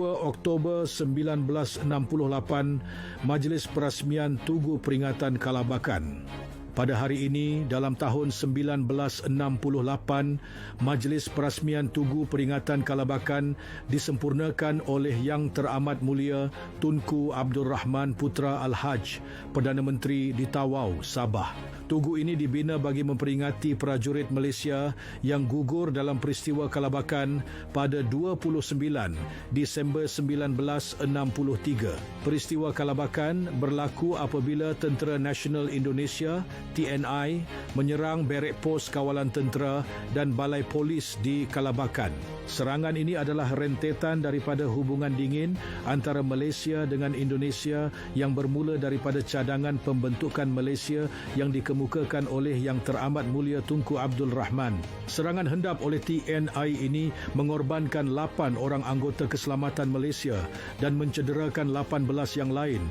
Oktober 1968, Majlis Perasmian Tugu Peringatan Kalabakan. Pada hari ini, dalam tahun 1968, Majlis Perasmian Tugu Peringatan Kalabakan disempurnakan oleh Yang Teramat Mulia Tunku Abdul Rahman Putra Al-Haj, Perdana Menteri di Tawau, Sabah. Tugu ini dibina bagi memperingati prajurit Malaysia yang gugur dalam peristiwa Kalabakan pada 29 Disember 1963. Peristiwa Kalabakan berlaku apabila Tentera Nasional Indonesia TNI menyerang Berek Pos Kawalan Tentera dan Balai Polis di Kalabakan. Serangan ini adalah rentetan daripada hubungan dingin antara Malaysia dengan Indonesia yang bermula daripada cadangan pembentukan Malaysia yang dikemukakan oleh Yang Teramat Mulia Tunku Abdul Rahman. Serangan hendap oleh TNI ini mengorbankan 8 orang anggota keselamatan Malaysia dan mencederakan 18 yang lain.